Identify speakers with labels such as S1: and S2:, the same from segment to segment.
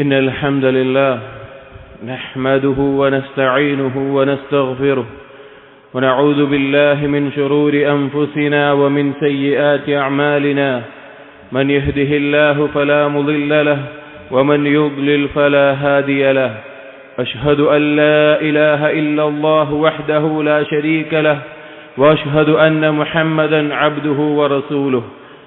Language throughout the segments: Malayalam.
S1: إن الحمد لله نحمده ونستعينه ونستغفره ونعوذ بالله من شرور أنفسنا ومن سيئات أعمالنا. من يهده الله فلا مضل له ومن يضلل فلا هادي له. أشهد أن لا إله إلا الله وحده لا شريك له وأشهد أن محمدا عبده ورسوله.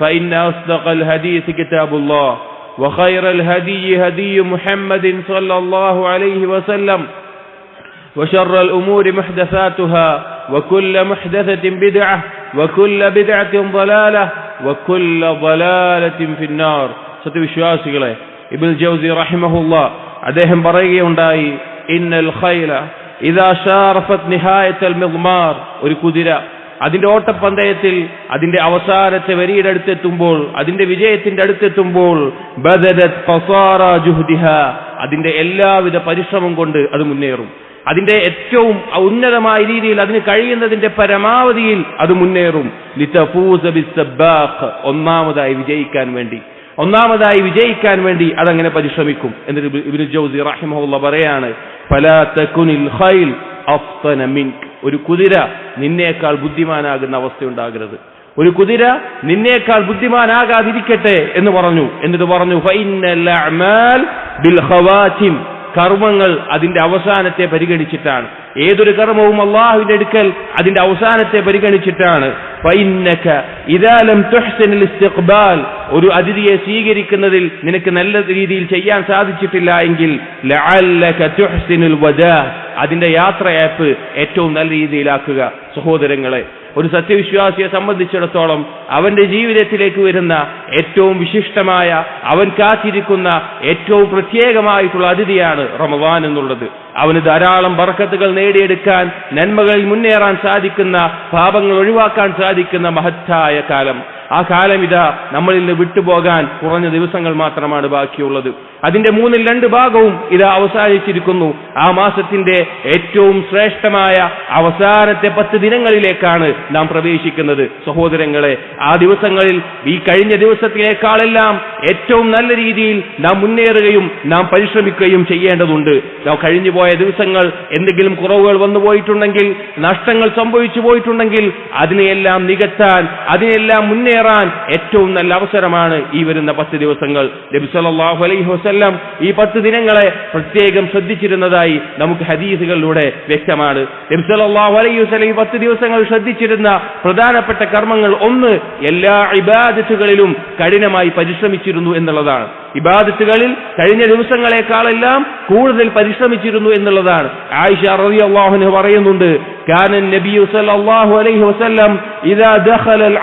S1: فإن أصدق الحديث كتاب الله وخير الهدي هدي محمد صلى الله عليه وسلم وشر الأمور محدثاتها وكل محدثة بدعة وكل بدعة ضلالة وكل ضلالة في النار സത്യവിശ്വാസികളെ ഇബിൽ ജൗസി റഹിമഹുല്ല അദ്ദേഹം പറയുകയുണ്ടായി ഇന്നൽ ഖൈല ഇദാ ഷാറഫത് നിഹായത്തൽ മിഗ്മാർ ഒരു കുതിര അതിന്റെ ഓട്ടപ്പന്തയത്തിൽ അതിന്റെ അവസാനത്തെ വരിയുടെ അടുത്തെത്തുമ്പോൾ അതിന്റെ വിജയത്തിന്റെ അടുത്തെത്തുമ്പോൾ അതിന്റെ എല്ലാവിധ പരിശ്രമം കൊണ്ട് അത് മുന്നേറും. അതിന്റെ ഏറ്റവും ഉന്നതമായ രീതിയിൽ അതിന് കഴിയുന്നതിന്റെ പരമാവധിയിൽ അത് മുന്നേറും. ഒന്നാമതായി വിജയിക്കാൻ വേണ്ടി. ഒന്നാമതായി വിജയിക്കാൻ വേണ്ടി അതങ്ങനെ പരിശ്രമിക്കും. എന്നിട്ട് ജൗസി പറയാണ് അഫ്തന ഒരു കുതിര നിന്നേക്കാൾ ബുദ്ധിമാനാകുന്ന അവസ്ഥ ഉണ്ടാകരുത് ഒരു കുതിര നിന്നേക്കാൾ ബുദ്ധിമാനാകാതിരിക്കട്ടെ എന്ന് പറഞ്ഞു. എന്നിട്ട് പറഞ്ഞു കർമ്മങ്ങൾ അതിന്റെ അവസാനത്തെ പരിഗണിച്ചിട്ടാണ്. ഏതൊരു കർമ്മവും അള്ളാഹുവിന്റെ അടുക്കൽ അതിന്റെ അവസാനത്തെ പരിഗണിച്ചിട്ടാണ്. ഒരു അതിഥിയെ സ്വീകരിക്കുന്നതിൽ നിനക്ക് നല്ല രീതിയിൽ ചെയ്യാൻ സാധിച്ചിട്ടില്ല എങ്കിൽ അതിന്റെ യാത്ര ആപ്പ് ഏറ്റവും നല്ല രീതിയിലാക്കുക സഹോദരങ്ങളെ. ഒരു സത്യവിശ്വാസിയെ സംബന്ധിച്ചിടത്തോളം അവന്റെ ജീവിതത്തിലേക്ക് വരുന്ന ഏറ്റവും വിശിഷ്ടമായ അവൻ കാത്തിരിക്കുന്ന ഏറ്റവും പ്രത്യേകമായിട്ടുള്ള അതിഥിയാണ് റമവാൻ എന്നുള്ളത്. അവന് ധാരാളം ബർക്കത്തുകൾ നേടിയെടുക്കാൻ നന്മകളിൽ മുന്നേറാൻ സാധിക്കുന്ന പാപങ്ങൾ ഒഴിവാക്കാൻ സാധിക്കുന്ന മഹത്തായ കാലം. ആ കാലം ഇതാ നമ്മളിൽ നിന്ന് വിട്ടുപോകാൻ കുറഞ്ഞ ദിവസങ്ങൾ മാത്രമാണ് ബാക്കിയുള്ളത്. അതിന്റെ മൂന്നിൽ രണ്ട് ഭാഗവും ഇത് അവസാനിച്ചിരിക്കുന്നു. ആ മാസത്തിന്റെ ഏറ്റവും ശ്രേഷ്ഠമായ അവസാനത്തെ പത്ത് ദിനങ്ങളിലേക്കാണ് നാം പ്രവേശിക്കുന്നത്. സഹോദരങ്ങളെ ആ ദിവസങ്ങളിൽ ഈ കഴിഞ്ഞ ദിവസത്തിനേക്കാളെല്ലാം ഏറ്റവും നല്ല രീതിയിൽ നാം മുന്നേറുകയും നാം പരിശ്രമിക്കുകയും ചെയ്യേണ്ടതുണ്ട്. നാം കഴിഞ്ഞു പോയ ദിവസങ്ങൾ എന്തെങ്കിലും കുറവുകൾ വന്നു പോയിട്ടുണ്ടെങ്കിൽ നഷ്ടങ്ങൾ സംഭവിച്ചു പോയിട്ടുണ്ടെങ്കിൽ അതിനെയെല്ലാം നികത്താൻ അതിനെല്ലാം മുന്നേറാൻ ഏറ്റവും നല്ല അവസരമാണ് ഈ വരുന്ന പത്ത് ദിവസങ്ങൾ. നബി സല്ലല്ലാഹു അലൈഹി വസ്ല്ലാം ഈ പത്ത് ദിനങ്ങളെ പ്രത്യേകം ശ്രദ്ധിച്ചിരുന്നതായി നമുക്ക് ഹദീസുകളിലൂടെ വ്യക്തമാണ്. നബി സല്ലല്ലാഹു അലൈഹി വസ്ലം ഈ പത്ത് ദിവസങ്ങൾ ശ്രദ്ധിച്ചിരുന്ന പ്രധാനപ്പെട്ട കർമ്മങ്ങൾ ഒന്ന് എല്ലാ ഇബാദത്തുകളിലും കഠിനമായി പരിശ്രമിച്ചിരുന്നു എന്നുള്ളതാണ്. ഇബാദത്തുകളിൽ കഴിഞ്ഞ ദിവസങ്ങളെക്കാളെല്ലാം കൂടുതൽ പരിശ്രമിച്ചിരുന്നു എന്നുള്ളതാണ്. ആയിഷ റബി അള്ളാഹുന് പറയുന്നുണ്ട് കാനൻ നബി അലൈഹി അൽ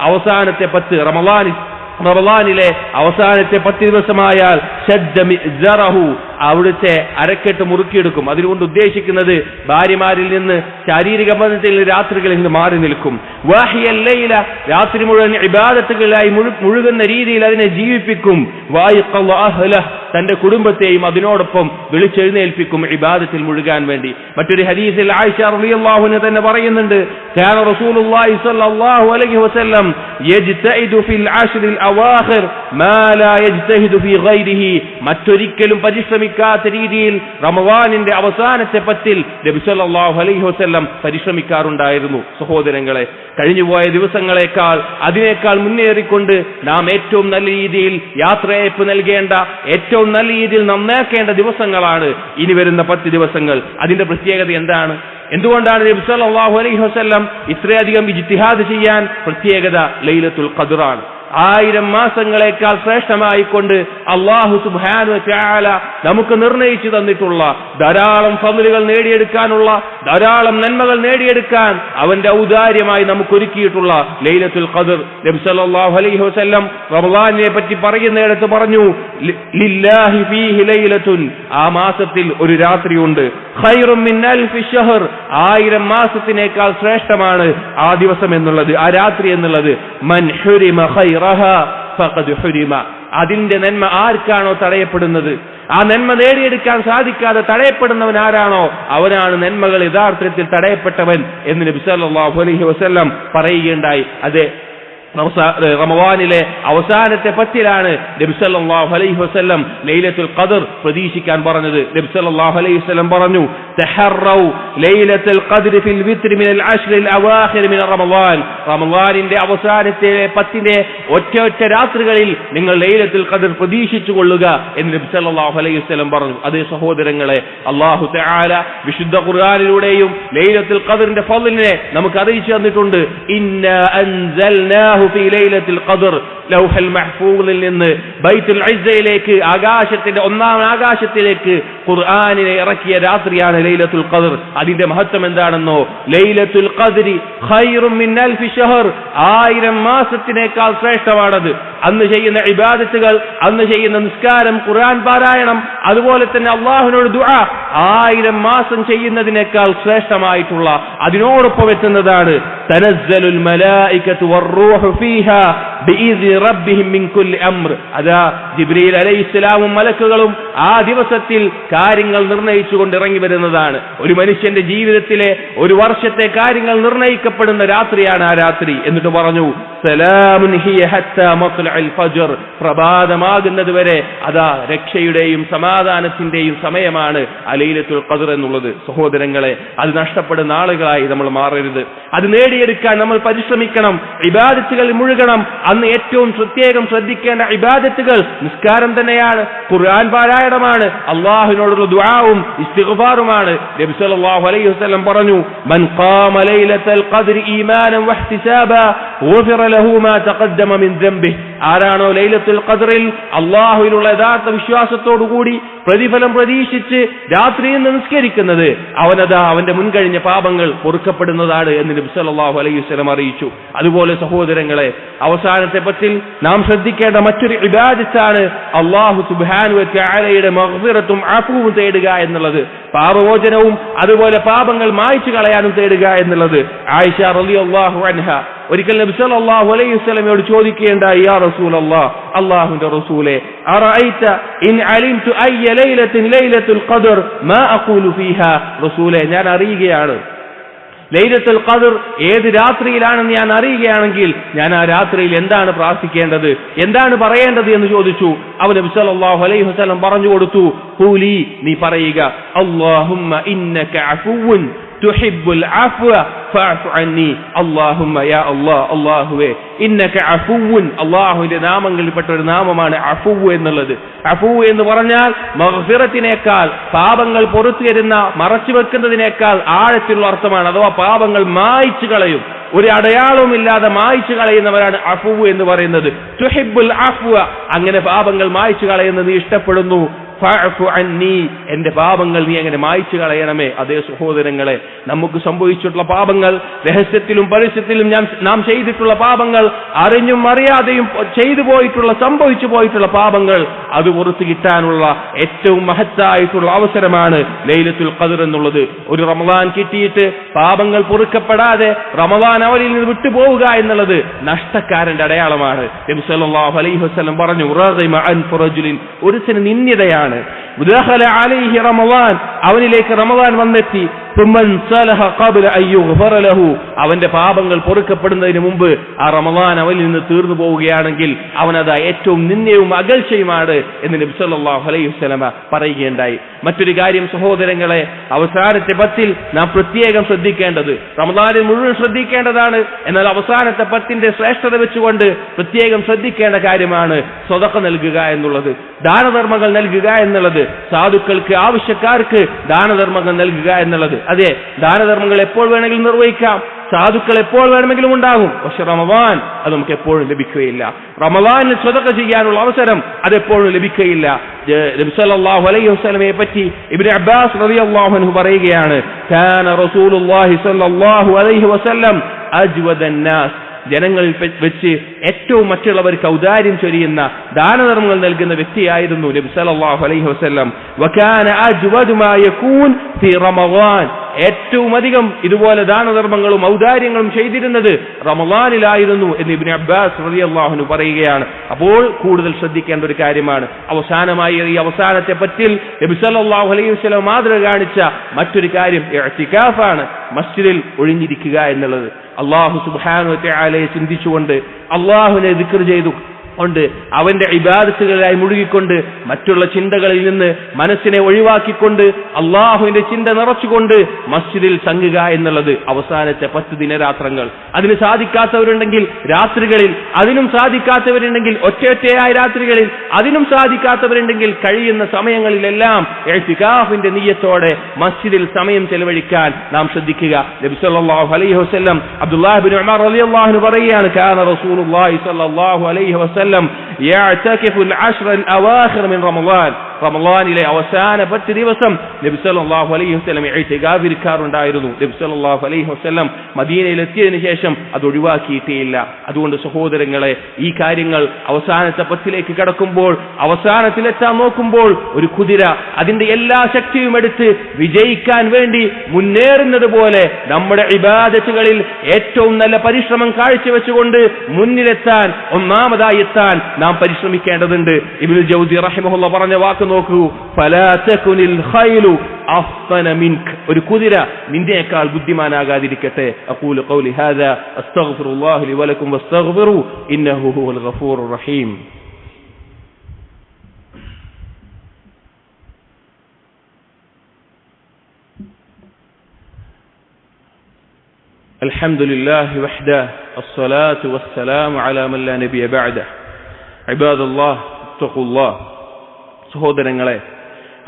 S1: അവസാനത്തെ പത്ത് റമളാനിൽ റമളാനിലെ അവസാനത്തെ പത്ത് ദിവസമായാൽ അവിടുത്തെ അരക്കെട്ട് മുറുക്കിയെടുക്കും. അതിനുകൊണ്ട് ഉദ്ദേശിക്കുന്നത് ഭാര്യമാരിൽ നിന്ന് ശാരീരിക ബന്ധത്തിൽ രാത്രികളിൽ നിന്ന് മാറി നിൽക്കും. വാഹിയല്ലയില രാത്രി മുഴുവൻ ഇബാദത്തുകളിലായി മുഴുകുന്ന രീതിയിൽ അതിനെ ജീവിപ്പിക്കും. തന്റെ കുടുംബത്തെയും അതിനോടൊപ്പം വിളിച്ചെഴുന്നേൽപ്പിക്കും ഇബാദത്തിൽ മുഴുകാൻ വേണ്ടി. മറ്റൊരു ഹദീസിൽ ആയിഷ റളിയല്ലാഹുവിനെ തന്നെ പറയുന്നുണ്ട് കാന റസൂലുള്ളാഹി സ്വല്ലല്ലാഹു അലൈഹി വസല്ലം യജ്തഇദു ഫിൽ അശ്റിൽ അവാഖിർ മാ ലാ യജ്തഹിദു ഫി ഗൈരിഹി. മറ്റൊരിക്കലും പരിശ്രമിക്കാത്ത രീതിയിൽ റമവാനിന്റെ അവസാനത്തെ പത്തിൽ നബി സ്വല്ലല്ലാഹു അലൈഹി വസല്ലം പരിശ്രമിക്കാറുണ്ടായിരുന്നു. സഹോദരങ്ങളെ കഴിഞ്ഞുപോയ ദിവസങ്ങളെക്കാൾ അതിനേക്കാൾ മുന്നേറിക്കൊണ്ട് നാം ഏറ്റവും നല്ല രീതിയിൽ യാത്രയയപ്പ് നൽകേണ്ട ഏറ്റവും നല്ല രീതിയിൽ നന്നാക്കേണ്ട ദിവസങ്ങളാണ് ഇനി വരുന്ന പത്ത് ദിവസങ്ങൾ. അതിന്റെ പ്രത്യേകത എന്താണ്? എന്തുകൊണ്ടാണ് നബി സല്ലല്ലാഹു അലൈഹി വസല്ലം ഇത്രയധികം ഇജ്തിഹാദ് ചെയ്യാൻ പ്രത്യേകത ലൈലത്തുൽ ഖദ്റാണ്? ആയിരം മാസങ്ങളെക്കാൾ ശ്രേഷ്ഠമായിക്കൊണ്ട് അള്ളാഹു സുബാനു ചാല നമുക്ക് നിർണയിച്ചു തന്നിട്ടുള്ള ധാരാളം ഫതിലുകൾ നേടിയെടുക്കാനുള്ള ധാരാളം നന്മകൾ നേടിയെടുക്കാൻ അവന്റെ ഔദാര്യമായി നമുക്ക് ഒരുക്കിയിട്ടുള്ള ലൈലത്തുൽ ഖദർ. നബി സല്ലല്ലാഹു അലൈഹി വസല്ലം റമദാനിനെ പറ്റി പറയുന്നിടത്ത് പറഞ്ഞു ലില്ലാഹി ഫീഹി ലൈലത്തുൻ. ആ മാസത്തിൽ ഒരു രാത്രിയുണ്ട്. ഷഹർ. ആയിരം മാസത്തിനേക്കാൾ ശ്രേഷ്ഠമാണ് ആ ദിവസം എന്നുള്ളത് ആ രാത്രി എന്നുള്ളത്. മൻ ഹുരിമ ഖൈറഹ ഫഖദ് ഹുരിമ. അതിന്റെ നന്മ ആർക്കാണോ തടയപ്പെടുന്നത്? ആ നന്മ നേടിയെടുക്കാൻ സാധിക്കാതെ തടയപ്പെടുന്നവൻ ആരാണോ? അവനാണ് നന്മകൾ യഥാർത്ഥത്തിൽ തടയപ്പെട്ടവൻ എന്ന് നബി സല്ലല്ലാഹു അലൈഹി വസല്ലം പറയുകയുണ്ടായി. അതെ റമവാനിലെ അവസാനത്തെ പത്തിലാണ് നബി സല്ലല്ലാഹു അലൈഹി വസല്ലം ലൈലത്തുൽ ഖദർ പ്രതീക്ഷിക്കാൻ പറഞ്ഞത്. നബി സല്ലല്ലാഹു അലൈഹി വസല്ലം പറഞ്ഞു തഹറൗ ലൈലത്തുൽ ഖദ്ർ ഫിൽ വിത്ർ മിനൽ അശ്റിൽ അവാഖിർ മിന റമളാൻ റമളാനിന്റെ അവസാനത്തെ പത്തിന്റെ ഒറ്റ ഒറ്റ രാത്രികളിൽ നിങ്ങൾ ലൈലത്തുൽ ഖദർ പ്രതീക്ഷിച്ചു കൊള്ളുക എന്ന് നബി സല്ലല്ലാഹു അലൈഹി വസല്ലം പറഞ്ഞു. അതേ സഹോദരങ്ങളെ അല്ലാഹു തആല വിശുദ്ധ ഖുർആനിലൂടെയും ലൈലത്തുൽ ഖദറിന്റെ ഫضലിനെ നമുക്ക് അറിയിച്ചു തന്നിട്ടുണ്ട്. ഇന്ന അൻസൽനാഹു ഫീ ലൈലത്തുൽ ഖദർ. ലൗഹൽ മഹ്ഫൂളിൽ നിന്ന് ബൈത്തുൽ ഇസ്സയിലേക്ക് ആകാശത്തിന്റെ ഒന്നാം ആകാശത്തിലേക്ക് ഖുർആനിനെ ഇറക്കിയ രാത്രിയാണ് ലൈലത്തുൽ ഖദർ. അതിന്റെ മഹത്വം എന്താണെന്നോ? ലൈലത്തുൽ ഖദ്രി ഖൈറും മിൻ അൽഫി ഷഹർ. ആയിരം മാസത്തിനേക്കാൾ ശ്രേഷ്ഠമാണത്. അന്ന് ചെയ്യുന്ന ഇബാദത്തുകൾ അന്ന് ചെയ്യുന്ന നിസ്കാരം ഖുർആൻ പാരായണം അതുപോലെ തന്നെ അള്ളാഹുവിനോട് ദുആ ആയിരം മാസം ചെയ്യുന്നതിനേക്കാൾ ശ്രേഷ്ഠമായിട്ടുള്ള അതിനോടൊപ്പം എത്തുന്നതാണ് തനസ്സലുൽ ഫീഹാ റബ്ബിഹിം മിൻ കുല്ലി അംർ. ജിബ്രീൽ അലൈഹിസ്സലാമും മലക്കുകളും ആ ദിവസത്തിൽ കാര്യങ്ങൾ നിർണയിച്ചുകൊണ്ട് ഇറങ്ങി വരുന്നതാണ്. ഒരു മനുഷ്യന്റെ ജീവിതത്തിലെ ഒരു വർഷത്തെ കാര്യങ്ങൾ നിർണയിക്കപ്പെടുന്ന രാത്രിയാണ് ആ രാത്രി. എന്നിട്ട് പറഞ്ഞു പ്രഭാതമാകുന്നത് വരെ അതാ രക്ഷയുടെയും സമാധാനത്തിന്റെയും സമയമാണ് അലൈലത്തുൽ ഖദർ എന്നുള്ളത്. സഹോദരങ്ങളെ അത് നഷ്ടപ്പെടുന്ന ആളുകളായി നമ്മൾ മാറരുത്. അത് നേടിയെടുക്കാൻ നമ്മൾ പരിശ്രമിക്കണം. ഇബാദത്തുകൾ മുഴുകണം. അന്ന് ഏറ്റവും പ്രത്യേകം ശ്രദ്ധിക്കേണ്ട ഇബാദത്തുകൾ നിസ്കാരം തന്നെയാണ്. ഖുർആൻ പാരായണമാണ്. അള്ളാഹുവിനോടുള്ള ദുആവും ഇസ്തിഗ്ഫാറുമാണ്. നബി സല്ലല്ലാഹു അലൈഹി വസല്ലം പറഞ്ഞു മൻ ഖാമ ലൈലത്തൽ ഖദ്രി ഈമാനൻ വഹ്തിസാബാ غفر له ما تقدم من ذنبه. ആരാണോ ലൈലത്തുൽ ഖദ്റിൽ അള്ളാഹുവിലുള്ള യഥാർത്ഥ വിശ്വാസത്തോടുകൂടി പ്രതിഫലം പ്രതീക്ഷിച്ച് രാത്രിയിൽ നിസ്കരിക്കുന്നത് അവനതാ അവന്റെ മുൻകഴിഞ്ഞ പാപങ്ങൾ പൊറുക്കപ്പെടുന്നതാണ് എന്ന് നബി സല്ലല്ലാഹു അലൈഹി വസല്ലം അറിയിച്ചു. അതുപോലെ സഹോദരങ്ങളെ അവസാനത്തെ പത്തിൽ നാം ശ്രദ്ധിക്കേണ്ട മറ്റൊരു ഇബാദത്താണ് അള്ളാഹു സുബ്ഹാനഹു വതആലയുടെ മഗ്ഫിറത്തും തേടുക എന്നുള്ളത്. പാപമോചനവും അതുപോലെ പാപങ്ങൾ മായ്ച്ചു കളയാനും തേടുക എന്നുള്ളത്. ആയിഷ റളിയല്ലാഹു അൻഹ ഒരിക്കൽ നബി സല്ലല്ലാഹു അലൈഹി വസല്ലമയോട് ചോദിക്കേണ്ട യാ റസൂലല്ലാഹ് അള്ളാ റസൂലേ. റസൂലെ റസൂലേ ഞാൻ അറിയുകയാണ്. ലൈലത്തുൽ ഖദർ ഏത് രാത്രിയിലാണെന്ന് ഞാൻ അറിയുകയാണെങ്കിൽ ഞാൻ ആ രാത്രിയിൽ എന്താണ് പ്രാർത്ഥിക്കേണ്ടത് എന്താണ് പറയേണ്ടത് എന്ന് ചോദിച്ചു. അവൻ നബി സല്ലല്ലാഹു അലൈഹി വസല്ലം പറഞ്ഞു കൊടുത്തു ഹൂലി നീ പറയുക അല്ലാഹുമ്മ ഇന്നക അഫുവുൻ തുഹിബ്ബുൽ അഫ്വ അല്ലാഹുമ്മ യാ അഫുവുൻ അല്ലാഹുവിന്റെ നാമങ്ങളിൽപ്പെട്ട ഒരു നാമമാണ് അഫുവ് എന്നുള്ളത്. അഫുവ് എന്ന് പറഞ്ഞാൽ മഹസിറത്തിനേക്കാൾ പാപങ്ങൾ പുറത്തു തരുന്ന മറച്ചു വെക്കുന്നതിനേക്കാൾ ആഴത്തിലുള്ള അർത്ഥമാണ്. അഥവാ പാപങ്ങൾ മായ്ച്ചു കളയും. ഒരു അടയാളവും ഇല്ലാതെ മായ്ച്ചു കളയുന്നവരാണ് അഫുവ് എന്ന് പറയുന്നത്. അങ്ങനെ പാപങ്ങൾ മായ്ച്ചു കളയുന്നത് ഇഷ്ടപ്പെടുന്നു. എന്റെ പാപങ്ങൾ നീ അങ്ങനെ മായ്ച്ചു കളയണമേ? അതേ സഹോദരങ്ങളെ നമുക്ക് സംഭവിച്ചിട്ടുള്ള പാപങ്ങൾ രഹസ്യത്തിലും പരസ്യത്തിലും ഞാൻ നാം ചെയ്തിട്ടുള്ള പാപങ്ങൾ അറിഞ്ഞും അറിയാതെയും ചെയ്തു പോയിട്ടുള്ള സംഭവിച്ചു പോയിട്ടുള്ള പാപങ്ങൾ അത് പുറത്തു കിട്ടാനുള്ള ഏറ്റവും മഹത്തായിട്ടുള്ള അവസരമാണ് ലൈലത്തുൽ ഖദർ എന്നുള്ളത്. ഒരു റമദാൻ കിട്ടിയിട്ട് പാപങ്ങൾ പൊറുക്കപ്പെടാതെ റമദാൻ അവരിൽ നിന്ന് വിട്ടുപോവുക എന്നുള്ളത് നഷ്ടക്കാരന്റെ അടയാളമാണ്. നബി സല്ലല്ലാഹു അലൈഹി വസല്ലം പറഞ്ഞു ഒരു നിന്ദ്യതയാണ്. റമദാൻ. അവനിലേക്ക് റമദാൻ വന്നെത്തി. അവന്റെ പാപങ്ങൾ പൊറുക്കപ്പെടുന്നതിന് മുമ്പ് ആ റമദാൻ അവനിൽ നിന്ന് തീർന്നു പോവുകയാണെങ്കിൽ അവനത് ഏറ്റവും നിന്ദയും അകൽച്ചയുമാണ് എന്ന് നബ്സല്ലാഹു അലൈഹി വസ്ലമ പറയുകയുണ്ടായി. മറ്റൊരു കാര്യം സഹോദരങ്ങളെ അവസാനത്തെ പത്തിൽ നാം പ്രത്യേകം ശ്രദ്ധിക്കേണ്ടത് റമദാനിൽ മുഴുവൻ ശ്രദ്ധിക്കേണ്ടതാണ്. എന്നാൽ അവസാനത്തെ പത്തിന്റെ ശ്രേഷ്ഠത വെച്ചുകൊണ്ട് പ്രത്യേകം ശ്രദ്ധിക്കേണ്ട കാര്യമാണ് സ്വതക്ക നൽകുക എന്നുള്ളത്. ദാനധർമ്മങ്ങൾ നൽകുക എന്നുള്ളത് സാധുക്കൾക്ക് ആവശ്യക്കാർക്ക് ദാനധർമ്മങ്ങൾ നൽകുക എന്നുള്ളത്. അതെ ദാനധർമ്മങ്ങൾ എപ്പോൾ വേണമെങ്കിലും നിർവഹിക്കാം സാധുക്കൾ എപ്പോൾ വേണമെങ്കിലും ഉണ്ടാകും. പക്ഷെ റമവാൻ അത് നമുക്ക് എപ്പോഴും ലഭിക്കുകയില്ല. റമവാനിൽ സ്വതക്ക ചെയ്യാനുള്ള അവസരം അതെപ്പോഴും ലഭിക്കുകയില്ല. ജ- നബി സല്ലല്ലാഹു അലൈഹി പറ്റി ഇബ്നു അബ്ബാസ് റളിയല്ലാഹു അൻഹു പറയുകയാണ് കാന പെ- വെച്ച് ഏറ്റവും മറ്റുള്ളവർക്ക് ഔദാര്യം ചൊരിയുന്ന ദാനധർമ്മങ്ങൾ നൽകുന്ന വ്യക്തിയായിരുന്നു നബി സല്ലല്ലാഹു അലൈഹി വസല്ലം. വകാന അജ്വദു മാ യകൂൻ ഫി റമളാൻ ഏറ്റവും അധികം ഇതുപോലെ ദാനധർമ്മങ്ങളും ഔദാര്യങ്ങളും ചെയ്തിരുന്നത് റമളാനിലായിരുന്നു എന്ന് ഇബ്നു അബ്ബാസ് റളിയല്ലാഹു അൻഹു പറയുകയാണ്. അപ്പോൾ കൂടുതൽ ശ്രദ്ധിക്കേണ്ട ഒരു കാര്യമാണ്. അവസാനമായി ഈ അവസാനത്തെ പറ്റിൽ നബി സല്ലല്ലാഹു അലൈഹി വസല്ലം മാതൃക കാണിച്ച മറ്റൊരു കാര്യം ആണ് മസ്ജിദിൽ ഒഴിഞ്ഞിരിക്കുക എന്നുള്ളത്. അള്ളാഹു സുബ്ഹാനഹു ചിന്തിച്ചുകൊണ്ട് അള്ളാഹുവിനെ ദിക്ർ ചെയ്തു. കൊണ്ട് അവന്റെ ഇബാദത്തുകളിലായി മുഴുകിക്കൊണ്ട് മറ്റുള്ള ചിന്തകളിൽ നിന്ന് മനസ്സിനെ ഒഴിവാക്കിക്കൊണ്ട് അള്ളാഹുവിന്റെ ചിന്ത നിറച്ചുകൊണ്ട് മസ്ജിദിൽ തങ്ങുക എന്നുള്ളത് അവസാനത്തെ പത്ത് ദിനരാത്രങ്ങൾ. അതിന് സാധിക്കാത്തവരുണ്ടെങ്കിൽ രാത്രികളിൽ അതിനും സാധിക്കാത്തവരുണ്ടെങ്കിൽ ഒറ്റയൊറ്റയായ രാത്രികളിൽ അതിനും സാധിക്കാത്തവരുണ്ടെങ്കിൽ കഴിയുന്ന സമയങ്ങളിലെല്ലാം എഴുത്തിക്കാഫിന്റെ നീയത്തോടെ മസ്ജിദിൽ സമയം ചെലവഴിക്കാൻ നാം ശ്രദ്ധിക്കുക. അലൈഹി വസല്ലം അബ്ദുല്ലാഹിബിൻ ഉമർ പറയുകയാണ് അലൈഹി വസല്ലം യഅ്തകിഫു അൽ-അശ്റ അൽ-അവാഖിർ മിൻ റമളാൻ റമളാനിലെ അവസാന പത്ത് ദിവസം നബി സല്ലല്ലാഹു അലൈഹി വസ്ലം എഴുത്തുകാവിരിക്കാറുണ്ടായിരുന്നു നബി സല്ലല്ലാഹു അലൈഹി വസ്ലം മദീനയിൽ എത്തിയതിനു ശേഷം അത് ഒഴിവാക്കിയിട്ടേയില്ല. അതുകൊണ്ട് സഹോദരങ്ങളെ ഈ കാര്യങ്ങൾ അവസാനത്തെ പത്തിലേക്ക് കടക്കുമ്പോൾ അവസാനത്തിലെത്താൻ നോക്കുമ്പോൾ ഒരു കുതിര അതിന്റെ എല്ലാ ശക്തിയും എടുത്ത് വിജയിക്കാൻ വേണ്ടി മുന്നേറുന്നത് പോലെ നമ്മുടെ ഇബാദത്തുകളിൽ ഏറ്റവും നല്ല പരിശ്രമം കാഴ്ചവെച്ചുകൊണ്ട് മുന്നിലെത്താൻ ഒന്നാമതായി എത്താൻ നാം പരിശ്രമിക്കേണ്ടതുണ്ട്. ഇബിൽ ജൗദി റഹിമഹുള്ള പറഞ്ഞ വാക്ക് നോക്കൂ ഫലാ തകുനിൽ ഖൈലു അഫ്തന മിൻക് ഒരു കുതിര നിന്റെക്കാൾ ബുദ്ധിമാനാകാതിരിക്കട്ടെ അഖൂലു ഖൗലി ഹാദാ അസ്തഗ്ഫിറുല്ലാഹി ലി വലക്കും വസ്തഗ്ഫിറു ഇന്നഹു ഹുവൽ ഗഫൂറുർ റഹീം الحمد لله وحده الصلاة والسلام على من لا نبي بعده عباد الله اتقوا الله സഹോദരങ്ങളെ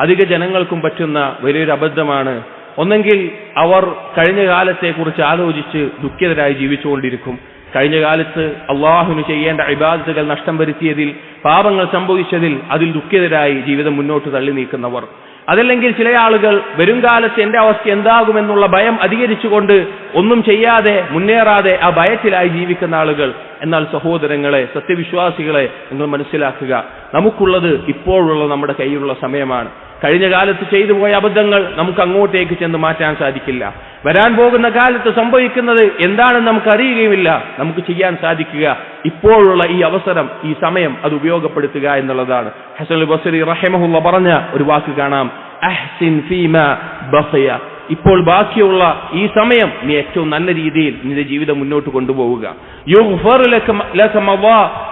S1: അധിക ജനങ്ങൾക്കും പറ്റുന്ന വലിയൊരു അബദ്ധമാണ്. ഒന്നെങ്കിൽ അവർ കഴിഞ്ഞ കാലത്തെക്കുറിച്ച് ആലോചിച്ച് ദുഃഖിതരായി ജീവിച്ചുകൊണ്ടിരിക്കും. കഴിഞ്ഞ കാലത്ത് അള്ളാഹുവിന് ചെയ്യേണ്ട ഇബാദത്തുകൾ നഷ്ടം വരുത്തിയതിൽ പാപങ്ങൾ സംഭവിച്ചതിൽ അതിൽ ദുഃഖിതരായി ജീവിതം മുന്നോട്ട് തള്ളി നീക്കുന്നവർ. അതല്ലെങ്കിൽ ചില ആളുകൾ വരും കാലത്ത് എന്റെ അവസ്ഥ എന്താകുമെന്നുള്ള ഭയം അധികരിച്ചുകൊണ്ട് ഒന്നും ചെയ്യാതെ മുന്നേറാതെ ആ ഭയത്തിലായി ജീവിക്കുന്ന ആളുകൾ. എന്നാൽ സഹോദരങ്ങളെ സത്യവിശ്വാസികളെ നിങ്ങൾ മനസ്സിലാക്കുക നമുക്കുള്ളത് ഇപ്പോഴുള്ള നമ്മുടെ കയ്യിലുള്ള സമയമാണ്. കഴിഞ്ഞ കാലത്ത് ചെയ്തു പോയ അബദ്ധങ്ങൾ നമുക്ക് അങ്ങോട്ടേക്ക് ചെന്ന് മാറ്റാൻ സാധിക്കില്ല. വരാൻ പോകുന്ന കാലത്ത് സംഭവിക്കുന്നത് എന്താണെന്ന് നമുക്ക് അറിയുകയുമില്ല. നമുക്ക് ചെയ്യാൻ സാധിക്കുക. ഇപ്പോഴുള്ള ഈ അവസരം ഈ സമയം അത് ഉപയോഗപ്പെടുത്തുക എന്നുള്ളതാണ്. ഹസൻ ബസരി റഹിമഹുള്ള പറഞ്ഞ ഒരു വാക്ക് കാണാം. അഹ്സിൻ ഫീമ ബസയ ഇപ്പോൾ ബാക്കിയുള്ള ഈ സമയം നീ ഏറ്റവും നല്ല രീതിയിൽ നിന്റെ ജീവിതം മുന്നോട്ട് കൊണ്ടുപോവുക.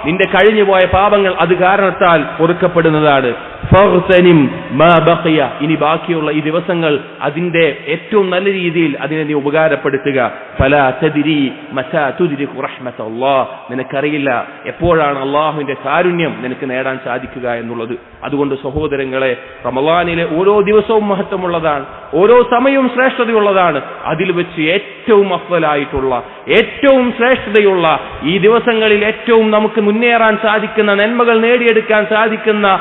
S1: നിന്റെ കഴിഞ്ഞുപോയ പാപങ്ങൾ അത് കാരണത്താൽ പൊറുക്കപ്പെടുന്നതാണ്. ഇനി ബാക്കിയുള്ള ഈ ദിവസങ്ങൾ അതിന്റെ ഏറ്റവും നല്ല രീതിയിൽ അതിനെ നീ ഉപകാരപ്പെടുത്തുക. നിനക്കറിയില്ല എപ്പോഴാണ് അള്ളാഹുവിന്റെ കാരുണ്യം നിനക്ക് നേടാൻ സാധിക്കുക എന്നുള്ളത്. അതുകൊണ്ട് സഹോദരങ്ങളെ റമലാനിലെ ഓരോ ദിവസവും മഹത്വമുള്ളതാണ് ഓരോ സമയവും ശ്രേഷ്ഠതയുള്ളതാണ്. അതിൽ വെച്ച് ഏറ്റവും അഫലായിട്ടുള്ള ഏറ്റവും ശ്രേഷ്ഠതയുള്ള ഈ ദിവസങ്ങളിൽ ഏറ്റവും നമുക്ക് മുന്നേറാൻ സാധിക്കുന്ന നന്മകൾ നേടിയെടുക്കാൻ സാധിക്കുന്ന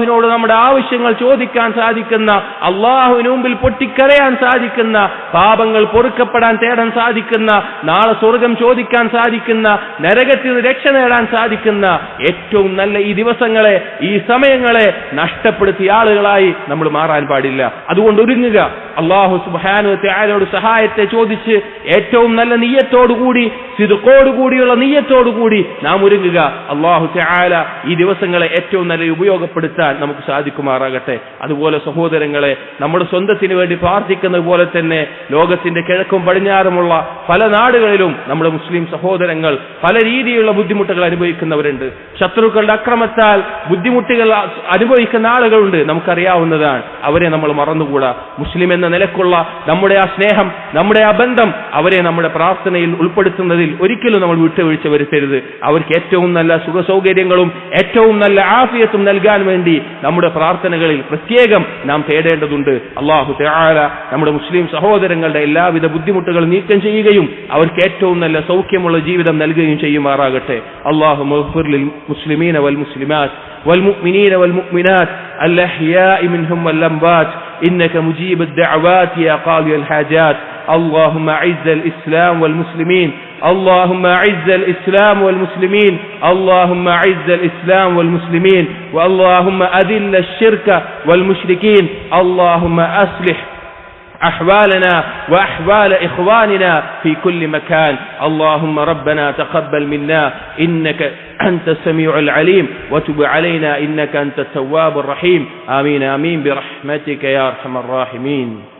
S1: അള്ളാഹുവിനോട് നമ്മുടെ ആവശ്യങ്ങൾ ചോദിക്കാൻ സാധിക്കുന്ന അള്ളാഹുവിന് മുമ്പിൽ പൊട്ടിക്കരയാൻ സാധിക്കുന്ന പാപങ്ങൾ പൊറുക്കപ്പെടാൻ തേടാൻ സാധിക്കുന്ന നാളെ സ്വർഗം ചോദിക്കാൻ സാധിക്കുന്ന നരകത്തിൽ രക്ഷ നേടാൻ സാധിക്കുന്ന ഏറ്റവും നല്ല ഈ ദിവസങ്ങളെ ഈ സമയങ്ങളെ നഷ്ടപ്പെടുത്തിയ ആളുകളായി നമ്മൾ മാറാൻ പാടില്ല. അതുകൊണ്ട് ഒരുങ്ങുക. അള്ളാഹു സുബാനു സഹായത്തെ ചോദിച്ച് ഏറ്റവും നല്ല നീയത്തോടുകൂടി സിതുക്കോടുകൂടിയുള്ള നീയത്തോടുകൂടി നാം ഒരുങ്ങുക. അള്ളാഹു ത്യാല ഈ ദിവസങ്ങളെ ഏറ്റവും നല്ല ഉപയോഗപ്പെടുത്താൻ നമുക്ക് സാധിക്കുമാറാകട്ടെ. അതുപോലെ സഹോദരങ്ങളെ നമ്മുടെ സ്വന്തത്തിന് വേണ്ടി പ്രാർത്ഥിക്കുന്നത് പോലെ തന്നെ ലോകത്തിന്റെ കിഴക്കും പടിഞ്ഞാറുമുള്ള പല നാടുകളിലും നമ്മുടെ മുസ്ലിം സഹോദരങ്ങൾ പല രീതിയിലുള്ള ബുദ്ധിമുട്ടുകൾ അനുഭവിക്കുന്നവരുണ്ട്. ശത്രുക്കളുടെ അക്രമത്താൽ ബുദ്ധിമുട്ടുകൾ അനുഭവിക്കുന്ന ആളുകളുണ്ട്. നമുക്കറിയാവുന്നതാണ്. അവരെ നമ്മൾ മറന്നുകൂടാ. മുസ്ലിം എന്ന നിലക്കുള്ള നമ്മുടെ ആ സ്നേഹം നമ്മുടെ ആ ബന്ധം അവരെ നമ്മുടെ പ്രാർത്ഥനയിൽ ഉൾപ്പെടുത്തുന്നതിൽ ഒരിക്കലും നമ്മൾ വിട്ടുവീഴ്ച വരുത്തരുത്. അവർക്ക് ഏറ്റവും നല്ല സുഖ സൗകര്യങ്ങളും ഏറ്റവും നല്ല ആഫിയത്തും നൽകാൻ വേണ്ടി നമ്മുടെ പ്രാർത്ഥനകളിൽ പ്രത്യേകം നാം തേടേണ്ടതുണ്ട് അള്ളാഹു തആല നമ്മുടെ മുസ്ലിം സഹോദരങ്ങളുടെ എല്ലാവിധ ബുദ്ധിമുട്ടുകളും നീക്കം ചെയ്യുകയും അവർക്ക് ഏറ്റവും നല്ല സൗഖ്യമുള്ള ജീവിതം നൽകുകയും ചെയ്യുമാറാകട്ടെ അള്ളാഹു മുസ്ലിമീന വൽ മുസ്ലിമാറ്റ് والمؤمنين والمؤمنات الأحياء منهم واللمبات إنك مجيب الدعوات يا قاضي الحاجات اللهم أعز الإسلام والمسلمين اللهم أعز الإسلام والمسلمين اللهم أعز الإسلام والمسلمين واللهم أذل الشرك والمشركين اللهم أصلح أحوالنا وأحوال إخواننا في كل مكان. اللهم ربنا تقبل منا إنك أنت السميع العليم وتب علينا إنك أنت التواب الرحيم. آمين آمين برحمتك يا أرحم الراحمين.